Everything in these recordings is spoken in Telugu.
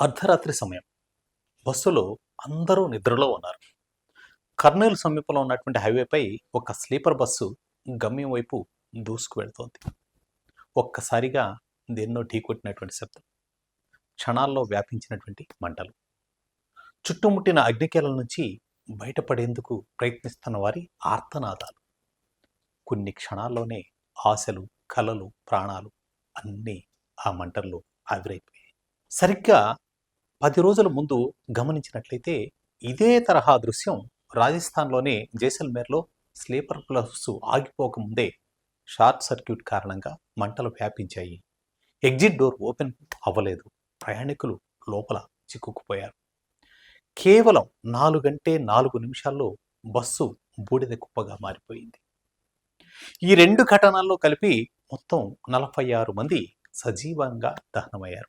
అర్ధరాత్రి సమయం. బస్సులో అందరూ నిద్రలో ఉన్నారు. కర్నూలు సమీపంలో ఉన్నటువంటి హైవేపై ఒక స్లీపర్ బస్సు గమ్యం వైపు దూసుకు వెళ్తోంది. ఒక్కసారిగా దేన్నో ఢీకొట్టినటువంటి శబ్దం. క్షణాల్లో వ్యాపించినటువంటి మంటలు. చుట్టుముట్టిన అగ్నికేల నుంచి బయటపడేందుకు ప్రయత్నిస్తున్న వారి ఆర్తనాదాలు. కొన్ని క్షణాల్లోనే ఆశలు కలలు ప్రాణాలు అన్నీ ఆ మంటల్లో ఆవిరైపోయాయి. సరిగ్గా పది రోజుల ముందు గమనించినట్లయితే ఇదే తరహా దృశ్యం రాజస్థాన్లోని జైసల్మేర్లో స్లీపర్ ప్లస్ ఆగిపోకముందే షార్ట్ సర్క్యూట్ కారణంగా మంటలు వ్యాపించాయి. ఎగ్జిట్ డోర్ ఓపెన్ అవ్వలేదు. ప్రయాణికులు లోపల చిక్కుకుపోయారు. కేవలం నాలుగంటే నాలుగు నిమిషాల్లో బస్సు బూడిద కుప్పగా మారిపోయింది. ఈ రెండు ఘటనల్లో కలిపి మొత్తం నలభై ఆరు మంది సజీవంగా దహనమయ్యారు.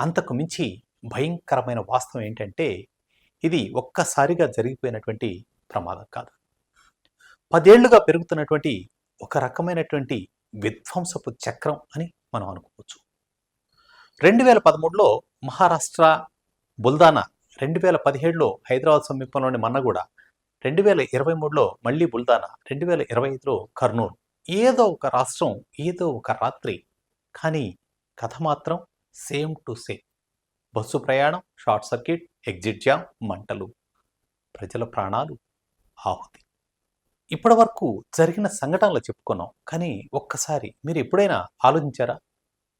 అంతకు మించి భయంకరమైన వాస్తవం ఏంటంటే ఇది ఒక్కసారిగా జరిగిపోయినటువంటి ప్రమాదం కాదు. పదేళ్ళుగా పెరుగుతున్నటువంటి ఒక రకమైనటువంటి విధ్వంసపు చక్రం అని మనం అనుకోవచ్చు. రెండు వేల పదమూడులో మహారాష్ట్ర బుల్దానా రెండు వేల పదిహేడులో హైదరాబాద్ సమీపంలోని మన్నగూడ రెండు వేల ఇరవై మూడులో మళ్ళీ బుల్దానా రెండు వేల ఇరవై ఐదులో కర్నూలు. ఏదో ఒక రాష్ట్రం ఏదో ఒక రాత్రి. కానీ కథ మాత్రం సేమ్ టు సేమ్. బస్సు ప్రయాణం షార్ట్ సర్క్యూట్ ఎగ్జిట్ జామ్ మంటలు. ప్రజల ప్రాణాలు ఆహుతి. ఇప్పటి వరకు జరిగిన సంఘటనలు చెప్పుకున్నాం కానీ ఒక్కసారి మీరు ఎప్పుడైనా ఆలోచించారా?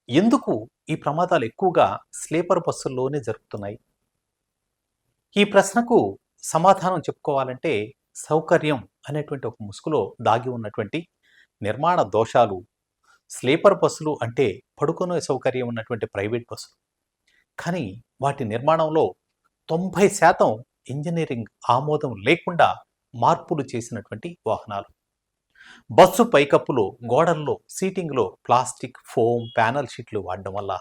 ఎందుకు ఈ ప్రమాదాలు ఎక్కువగా స్లీపర్ బస్సుల్లోనే జరుగుతున్నాయి? ఈ ప్రశ్నకు సమాధానం చెప్పుకోవాలంటే సౌకర్యం అనేటువంటి ఒక ముసుగులో దాగి ఉన్నటువంటి నిర్మాణ దోషాలు. స్లీపర్ బస్సులు అంటే పడుకునే సౌకర్యం ఉన్నటువంటి ప్రైవేట్ బస్సులు. కానీ వాటి నిర్మాణంలో తొంభై శాతం ఇంజనీరింగ్ ఆమోదం లేకుండా మార్పులు చేసినటువంటి వాహనాలు. బస్సు పైకప్పులో గోడల్లో సీటింగ్లో ప్లాస్టిక్ ఫోమ్ ప్యానల్ షీట్లు వాడడం వల్ల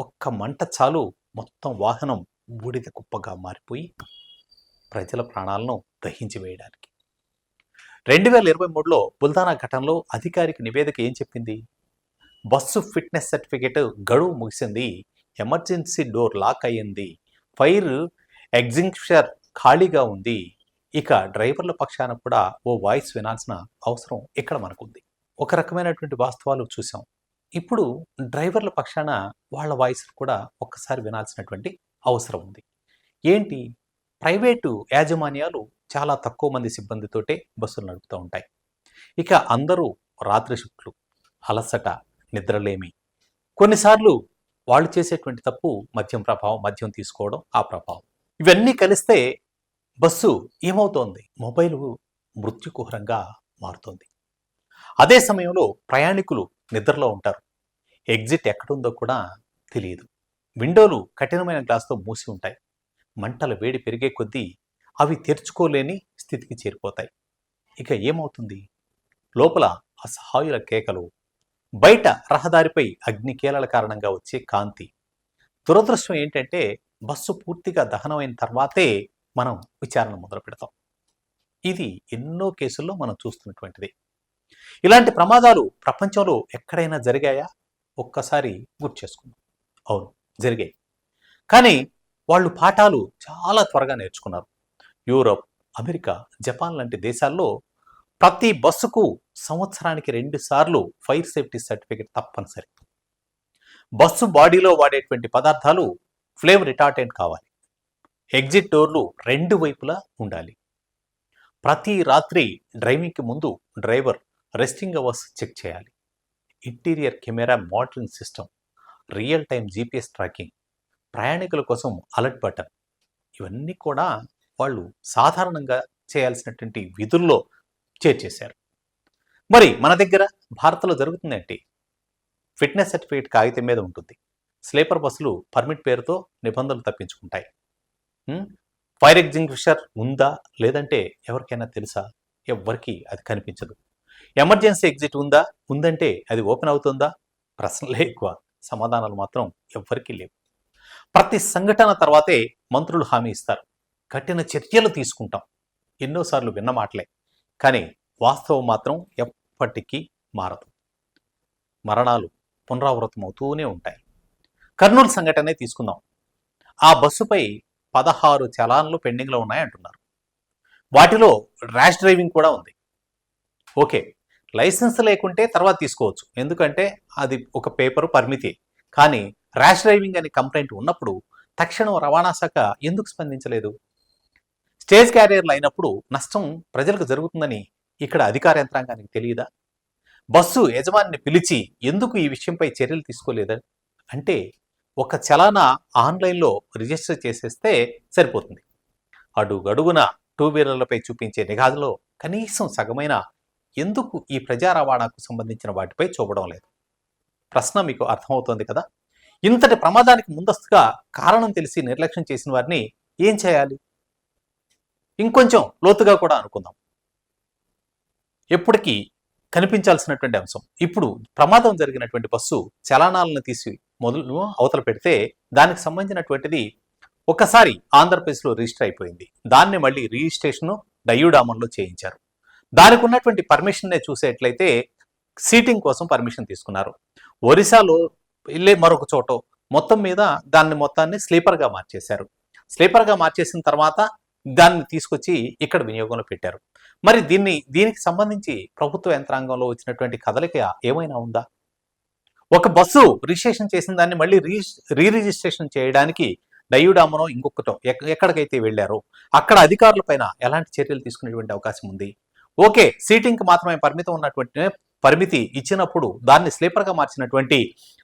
ఒక్క మంట చాలు మొత్తం వాహనం బూడిద కుప్పగా మారిపోయి ప్రజల ప్రాణాలను దహించి వేయడానికి. రెండు వేల ఇరవై మూడులో బుల్దానా ఘటనలో అధికారిక నివేదిక ఏం చెప్పింది? బస్సు ఫిట్నెస్ సర్టిఫికేట్ గడువు ముగిసింది. ఎమర్జెన్సీ డోర్ లాక్ అయ్యింది. ఫైర్ ఎగ్జింక్షన్ ఖాళీగా ఉంది. ఇక డ్రైవర్ల పక్షాన కూడా ఓ వాయిస్ వినాల్సిన అవసరం ఇక్కడ మనకుంది. ఒక రకమైనటువంటి వాస్తవాలు చూసాం ఇప్పుడు డ్రైవర్ల పక్షాన వాళ్ళ వాయిస్ కూడా ఒక్కసారి వినాల్సినటువంటి అవసరం ఉంది. ఏంటి? ప్రైవేటు యాజమాన్యాలు చాలా తక్కువ మంది సిబ్బందితోటే బస్సులు నడుపుతూ ఉంటాయి. ఇక అందరూ రాత్రి షిఫ్ట్లు అలసట నిద్రలేమి. కొన్నిసార్లు వాళ్ళు చేసేటువంటి తప్పు మద్యం ప్రభావం మద్యం తీసుకోవడం ఆ ప్రభావం. ఇవన్నీ కలిస్తే బస్సు ఏమవుతోంది? మొబైల్ మృత్యుకుహరంగా మారుతోంది. అదే సమయంలో ప్రయాణికులు నిద్రలో ఉంటారు. ఎగ్జిట్ ఎక్కడుందో కూడా తెలియదు. విండోలు కఠినమైన గ్లాస్తో మూసి ఉంటాయి. మంటల వేడి పెరిగే కొద్దీ అవి తెరుచుకోలేని స్థితికి చేరిపోతాయి. ఇక ఏమవుతుంది? లోపల అసహాయుల కేకలు బయట రహదారిపై అగ్నికేలల కారణంగా వచ్చే కాంతి. దురదృష్టం ఏంటంటే బస్సు పూర్తిగా దహనమైన తర్వాతే మనం విచారణ మొదలు పెడతాం. ఇది ఎన్నో కేసుల్లో మనం చూస్తున్నటువంటిది. ఇలాంటి ప్రమాదాలు ప్రపంచంలో ఎక్కడైనా జరిగాయా? ఒక్కసారి గుర్తు చేసుకున్నాం అవును జరిగాయి. కానీ వాళ్ళు పాఠాలు చాలా త్వరగా నేర్చుకున్నారు. యూరప్ అమెరికా జపాన్ లాంటి దేశాల్లో ప్రతి బస్సుకు సంవత్సరానికి రెండు సార్లు ఫైర్ సేఫ్టీ సర్టిఫికేట్ తప్పనిసరి. బస్సు బాడీలో వాడేటువంటి పదార్థాలు ఫ్లేమ్ రిటార్టెంట్ కావాలి. ఎగ్జిట్ డోర్లు రెండు వైపులా ఉండాలి. ప్రతి రాత్రి డ్రైవింగ్కి ముందు డ్రైవర్ రెస్టింగ్ అవర్స్ చెక్ చేయాలి. Interior camera monitoring system real time GPS tracking ప్రయాణికుల కోసం అలర్ట్ బటన్. ఇవన్నీ కూడా వాళ్ళు సాధారణంగా చేయాల్సినటువంటి విధుల్లో చేర్చేశారు మరి మన దగ్గర భారత్లో జరుగుతుందంటే ఫిట్నెస్ సర్టిఫికేట్ కాగితం మీద ఉంటుంది. స్లీపర్ బస్సులు పర్మిట్ పేరుతో నిబంధనలు తప్పించుకుంటాయి. ఫైర్ ఎగ్జింగ్విషర్ ఉందా? లేదంటే ఎవరికైనా తెలుసా? ఎవ్వరికి అది కనిపించదు. ఎమర్జెన్సీ ఎగ్జిట్ ఉందా? ఉందంటే అది ఓపెన్ అవుతుందా? ప్రశ్నలే ఎక్కువ. సమాధానాలు మాత్రం ఎవ్వరికీ లేవు. ప్రతి సంఘటన తర్వాతే మంత్రులు హామీ ఇస్తారు. కఠిన చర్యలు తీసుకుంటాం. ఎన్నోసార్లు విన్న మాటలే. కానీ వాస్తవం మాత్రం ఎప్పటికీ మారదు. మరణాలు పునరావృతం అవుతూనే ఉంటాయి. కర్నూలు సంఘటనే తీసుకుందాం. ఆ బస్సుపై పదహారు చలాన్లు పెండింగ్లో ఉన్నాయంటున్నారు. వాటిలో ర్యాష్ డ్రైవింగ్ కూడా ఉంది. ఓకే లైసెన్స్ లేకుంటే తర్వాత తీసుకోవచ్చు. ఎందుకంటే అది ఒక పేపర్ పరిమితి. కానీ ర్యాష్ డ్రైవింగ్ అనే కంప్లైంట్ ఉన్నప్పుడు తక్షణం రవాణా శాఖ ఎందుకు స్పందించలేదు? స్టేజ్ క్యారియర్లు అయినప్పుడు నష్టం ప్రజలకు జరుగుతుందని ఇక్కడ అధికార యంత్రాంగానికి తెలియదా? బస్సు యజమానిని పిలిచి ఎందుకు ఈ విషయంపై చర్యలు తీసుకోలేదా? అంటే ఒక చలానా ఆన్లైన్లో రిజిస్టర్ చేసేస్తే సరిపోతుంది. అడుగడుగున టూ వీలర్లపై చూపించే నిఘాదులో కనీసం సగమైన ఎందుకు ఈ ప్రజా రవాణాకు సంబంధించిన వాటిపై చూపడం లేదు? ప్రశ్న మీకు అర్థమవుతోంది కదా? ఇంతటి ప్రమాదానికి ముందస్తుగా కారణం తెలిసి నిర్లక్ష్యం చేసిన వారిని ఏం చేయాలి? ఇంకొంచెం లోతుగా కూడా అనుకుందాం. ఎప్పటికీ కనిపించాల్సినటువంటి అంశం. ఇప్పుడు ప్రమాదం జరిగినటువంటి బస్సు చలానాలను తీసి మొదలు అవతల పెడితే దానికి సంబంధించినటువంటిది ఒకసారి ఆంధ్రప్రదేశ్లో రిజిస్టర్ అయిపోయింది. దాన్ని మళ్ళీ రిజిస్ట్రేషన్ డయ్యూడామంలో చేయించారు. దానికి ఉన్నటువంటి పర్మిషన్నే చూసేట్లయితే సీటింగ్ కోసం పర్మిషన్ తీసుకున్నారు. ఒరిస్సాలో వెళ్ళే మరొక చోట మొత్తం మీద దాన్ని మొత్తాన్ని స్లీపర్గా మార్చేశారు. స్లీపర్గా మార్చేసిన తర్వాత దాన్ని తీసుకొచ్చి ఇక్కడ వినియోగంలో పెట్టారు. మరి దీన్ని దీనికి సంబంధించి ప్రభుత్వ యంత్రాంగంలో వచ్చినటువంటి కదలిక ఏమైనా ఉందా? ఒక బస్సు రిజిస్ట్రేషన్ చేసిన దాన్ని మళ్ళీ రీ రీ రిజిస్ట్రేషన్ చేయడానికి డయ్యూడామనో ఇంకొకటో ఎక్క- ఎక్కడికైతే వెళ్ళారో అక్కడ అధికారులపైన ఎలాంటి చర్యలు తీసుకునేటువంటి అవకాశం ఉంది? ఓకే సీటింగ్కి మాత్రమే పరిమితం ఉన్నటువంటి పరిమితి ఇచ్చినప్పుడు దాన్ని స్లీపర్గా మార్చినటువంటి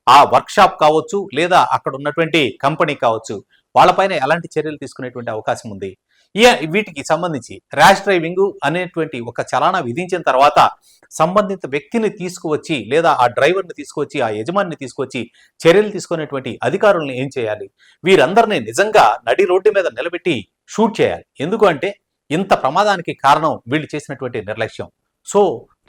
ఆ వర్క్షాప్ కావచ్చు లేదా అక్కడ ఉన్నటువంటి కంపెనీ కావచ్చు వాళ్ళపైన ఎలాంటి చర్యలు తీసుకునేటువంటి అవకాశం ఉంది. ఈ వీటికి సంబంధించి ర్యాష్ డ్రైవింగ్ అనేటువంటి ఒక చలానా విధించిన తర్వాత సంబంధిత వ్యక్తిని తీసుకువచ్చి లేదా ఆ డ్రైవర్ని తీసుకువచ్చి ఆ యజమానిని తీసుకొచ్చి చర్యలు తీసుకునేటువంటి అధికారులను ఏం చేయాలి? వీరందరినీ నిజంగా నడి రోడ్డు మీద నిలబెట్టి షూట్ చేయాలి. ఎందుకు అంటే ఇంత ప్రమాదానికి కారణం వీళ్ళు చేసినటువంటి నిర్లక్ష్యం. సో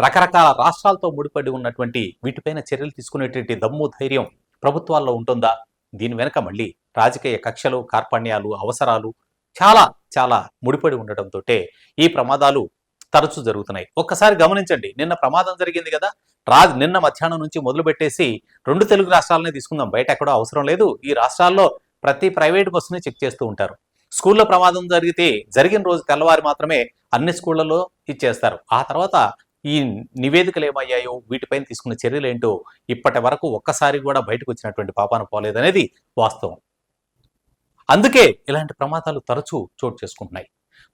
రకరకాల రాష్ట్రాలతో ముడిపడి ఉన్నటువంటి వీటిపైన చర్యలు తీసుకునేటువంటి దమ్ము ధైర్యం ప్రభుత్వాల్లో ఉంటుందా? దీని వెనక మళ్ళీ రాజకీయ కక్షలు కార్పణ్యాలు అవసరాలు చాలా చాలా ముడిపడి ఉండటంతో ఈ ప్రమాదాలు తరచూ జరుగుతున్నాయి. ఒక్కసారి గమనించండి నిన్న ప్రమాదం జరిగింది కదా రాజు నిన్న మధ్యాహ్నం నుంచి మొదలుపెట్టేసి రెండు తెలుగు రాష్ట్రాలనే తీసుకుందాం బయట ఎక్కడో అవసరం లేదు ఈ రాష్ట్రాల్లో ప్రతి ప్రైవేట్ బస్సుని చెక్ చేస్తూ ఉంటారు. స్కూల్లో ప్రమాదం జరిగితే జరిగిన రోజు తెల్లవారి మాత్రమే అన్ని స్కూళ్ళలో ఇచ్చేస్తారు. ఆ తర్వాత ఈ నివేదికలు ఏమయ్యాయో వీటిపైన తీసుకున్న చర్యలు ఏంటో ఇప్పటి వరకు ఒక్కసారి కూడా బయటకు వచ్చినటువంటి పాపాన పోలేదనేది వాస్తవం. అందుకే ఇలాంటి ప్రమాదాలు తరచూ చోటు చేసుకుంటున్నాయి.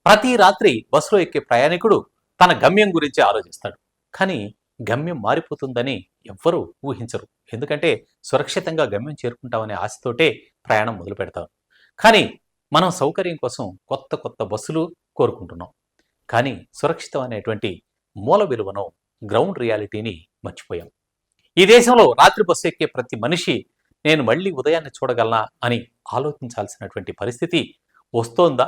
ప్రతి రాత్రి బస్సులో ఎక్కే ప్రయాణికుడు తన గమ్యం గురించి ఆలోచిస్తాడు. కానీ గమ్యం మారిపోతుందని ఎవ్వరూ ఊహించరు. ఎందుకంటే సురక్షితంగా గమ్యం చేరుకుంటామనే ఆశతోటే ప్రయాణం మొదలు పెడతాం కానీ మనం సౌకర్యం కోసం కొత్త కొత్త బస్సులు కోరుకుంటున్నాం. కానీ సురక్షితం అనేటువంటి మూల విలువను గ్రౌండ్ రియాలిటీని మర్చిపోయాం. ఈ దేశంలో రాత్రి బస్సు ఎక్కే ప్రతి మనిషి నేను మళ్ళీ ఉదయాన్నే చూడగలనా అని ఆలోచించాల్సినటువంటి పరిస్థితి వస్తోందా?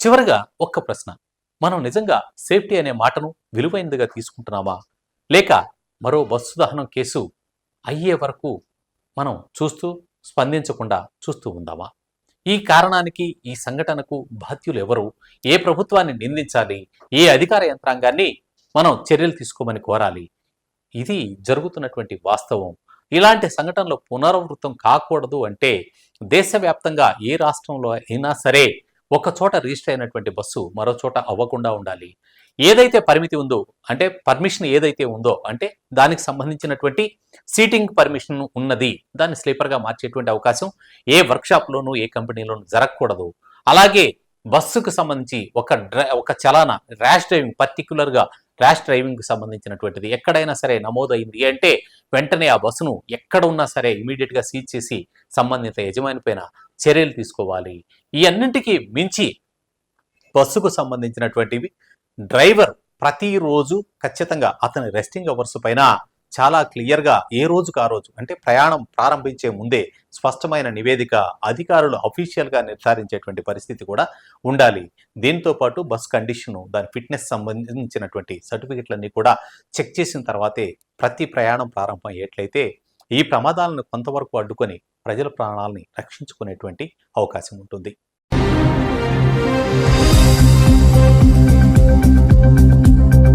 చివరగా ఒక్క ప్రశ్న. మనం నిజంగా సేఫ్టీ అనే మాటను విలువైనదిగా తీసుకుంటున్నామా? లేక మరో బస్సు దహనం కేసు అయ్యే వరకు మనం చూస్తూ స్పందించకుండా చూస్తూ ఉందామా? ఈ కారణానికి ఈ సంఘటనకు బాధ్యులు ఎవరు ఏ ప్రభుత్వాన్ని నిందించాలి? ఏ అధికార యంత్రాంగాన్ని మనం చర్యలు తీసుకోమని కోరాలి? ఇది జరుగుతున్నటువంటి వాస్తవం. ఇలాంటి సంఘటనలు పునరావృతం కాకూడదు అంటే దేశవ్యాప్తంగా ఏ రాష్ట్రంలో అయినా సరే ఒక చోట రిజిస్టర్ అయినటువంటి బస్సు మరో చోట అవ్వకుండా ఉండాలి. ఏదైతే పరిమితి ఉందో అంటే పర్మిషన్ ఏదైతే ఉందో అంటే దానికి సంబంధించినటువంటి సీటింగ్ పర్మిషన్ ఉన్నది దాన్ని స్లీపర్గా మార్చేటువంటి అవకాశం ఏ వర్క్షాప్లోనూ ఏ కంపెనీలోనూ జరగకూడదు. అలాగే బస్సుకు సంబంధించి ఒక డ్రై ఒక చలాన ర్యాష్ డ్రైవింగ్ పర్టికులర్గా ర్యాష్ డ్రైవింగ్కి సంబంధించినటువంటిది ఎక్కడైనా సరే నమోదైంది అంటే వెంటనే ఆ బస్సును ఎక్కడ ఉన్నా సరే ఇమీడియట్గా సీజ్ చేసి సంబంధిత యజమాని పైన చర్యలు తీసుకోవాలి. ఈ అన్నింటికి మించి బస్సుకు సంబంధించినటువంటివి డ్రైవర్ ప్రతిరోజు ఖచ్చితంగా అతని రెస్టింగ్ అవర్స్ పైన చాలా క్లియర్గా ఏ రోజుకు ఆ రోజు అంటే ప్రయాణం ప్రారంభించే ముందే స్పష్టమైన నివేదిక అధికారులు అఫీషియల్గా నిర్ధారించేటువంటి పరిస్థితి కూడా ఉండాలి. దీంతో పాటు బస్ కండిషను దాని ఫిట్నెస్ సంబంధించినటువంటి సర్టిఫికెట్లన్నీ కూడా చెక్ చేసిన తర్వాతే ప్రతి ప్రయాణం ప్రారంభం అయ్యేట్లయితే ఈ ప్రమాదాలను కొంతవరకు అడ్డుకొని ప్రజల ప్రాణాలని రక్షించుకునేటువంటి అవకాశం ఉంటుంది.